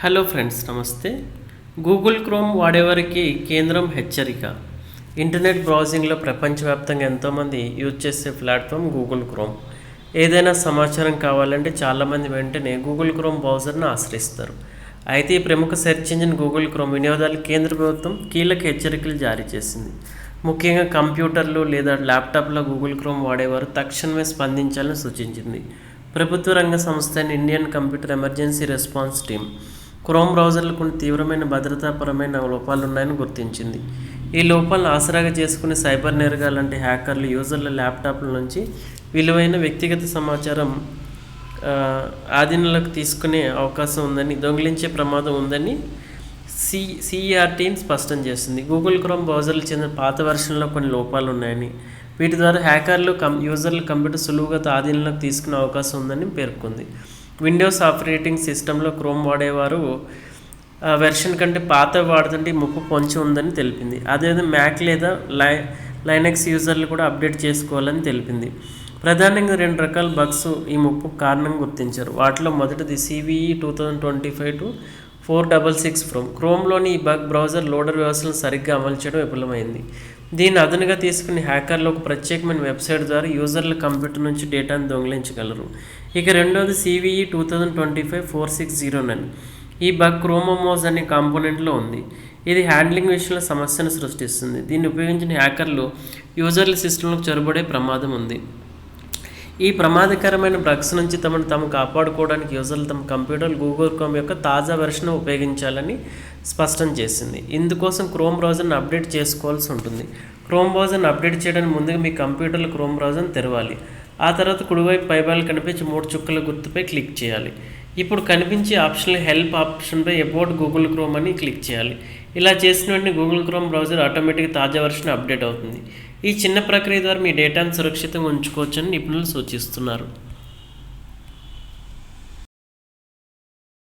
Hello friends నమస్తే. Google Chrome వాడేవారికి కేంద్రం హెచ్చరిక. ఇంటర్నెట్ బ్రౌజింగ్లో ప్రపంచవ్యాప్తంగా ఎంతోమంది యూజ్ చేసే ప్లాట్ఫామ్ గూగుల్ క్రోమ్. ఏదైనా సమాచారం కావాలంటే చాలామంది వెంటనే గూగుల్ క్రోమ్ బ్రౌజర్ను ఆశ్రయిస్తారు. అయితే ఈ ప్రముఖ సెర్చ్ ఇంజిన్ గూగుల్ క్రోమ్ వినియోగదారులు కేంద్ర ప్రభుత్వం కీలక హెచ్చరికలు జారీ చేసింది. ముఖ్యంగా కంప్యూటర్లు లేదా ల్యాప్టాప్లో గూగుల్ క్రోమ్ వాడేవారు తక్షణమే స్పందించాలని సూచించింది. ప్రభుత్వ రంగ సంస్థ అయిన Indian computer emergency response team. Chrome బ్రౌజర్లు కొన్ని తీవ్రమైన భద్రతాపరమైన లోపాలు ఉన్నాయని గుర్తించింది. ఈ లోపాలను ఆసరాగా చేసుకునే సైబర్ నేరగాలంటే హ్యాకర్లు యూజర్ల ల్యాప్టాప్ల నుంచి విలువైన వ్యక్తిగత సమాచారం ఆధీనంలోకి తీసుకునే అవకాశం ఉందని దొంగిలించే ప్రమాదం ఉందని సి సిఆర్టీని స్పష్టం చేస్తుంది గూగుల్ క్రోమ్ బ్రౌజర్లు చెందిన పాత వెర్షన్లో కొన్ని లోపాలు ఉన్నాయని వీటి ద్వారా హ్యాకర్లు కం యూజర్ల కంప్యూటర్ సులువుగా ఆధీనంలోకి తీసుకునే అవకాశం ఉందని పేర్కొంది. విండోస్ ఆపరేటింగ్ సిస్టంలో క్రోమ్ వాడేవారు వెర్షన్ కంటే పాత వాడుతుంటే ఈ ముప్పు పొంచి ఉందని తెలిపింది. అదేవిధంగా మ్యాక్ లేదా లై లైనక్స్ యూజర్లు కూడా అప్డేట్ చేసుకోవాలని తెలిపింది. ప్రధానంగా రెండు రకాల బగ్స్ ఈ ముప్పు కారణంగా గుర్తించారు. వాటిలో మొదటిది CVE two thousand twenty five two four double six from. క్రోమ్లోని ఈ బగ్ బ్రౌజర్ లోడర్ వ్యవస్థలను సరిగ్గా అమలు చేయడం విఫలమైంది. దీన్ని అదనుగా తీసుకుని హ్యాకర్లు ఒక ప్రత్యేకమైన వెబ్సైట్ ద్వారా యూజర్ల కంప్యూటర్ నుంచి డేటాను దొంగిలించగలరు. ఇక రెండవది CVE two thousand twenty five four six zero nine. ఈ బగ్ క్రోమోమోజ్ అనే కాంపోనెంట్లో ఉంది. ఇది హ్యాండ్లింగ్ విషయంలో సమస్యను సృష్టిస్తుంది. దీన్ని ఉపయోగించిన హ్యాకర్లు యూజర్ల సిస్టంలో చొరబడే ప్రమాదం ఉంది. ఈ ప్రమాదకరమైన డ్రగ్స్ నుంచి తమను తాము కాపాడుకోవడానికి యూజర్లు తమ కంప్యూటర్ గూగుల్ క్రోమ్ యొక్క తాజా వెర్షన్ ఉపయోగించాలని స్పష్టం చేసింది. ఇందుకోసం క్రోమ్ బ్రౌజర్ను అప్డేట్ చేసుకోవాల్సి ఉంటుంది. క్రోమ్ బ్రౌజర్ను అప్డేట్ చేయడానికి ముందుగా మీ కంప్యూటర్లో క్రోమ్ బ్రౌజర్ని తెరవాలి. ఆ తర్వాత కుడివైపు పైబాల్ కనిపించి మూడు చుక్కల గుర్తుపై క్లిక్ చేయాలి. ఇప్పుడు కనిపించే ఆప్షన్లో హెల్ప్ ఆప్షన్పై అబౌట్ గూగుల్ క్రోమ్ అని క్లిక్ చేయాలి. ఇలా చేసిన వెంటనే గూగుల్ క్రోమ్ బ్రౌజర్ ఆటోమేటిక్గా తాజా వెర్షన్ అప్డేట్ అవుతుంది. ఈ చిన్న ప్రక్రియ ద్వారా మీ డేటాను సురక్షితంగా ఉంచుకోవచ్చని నిపుణులు సూచిస్తున్నారు.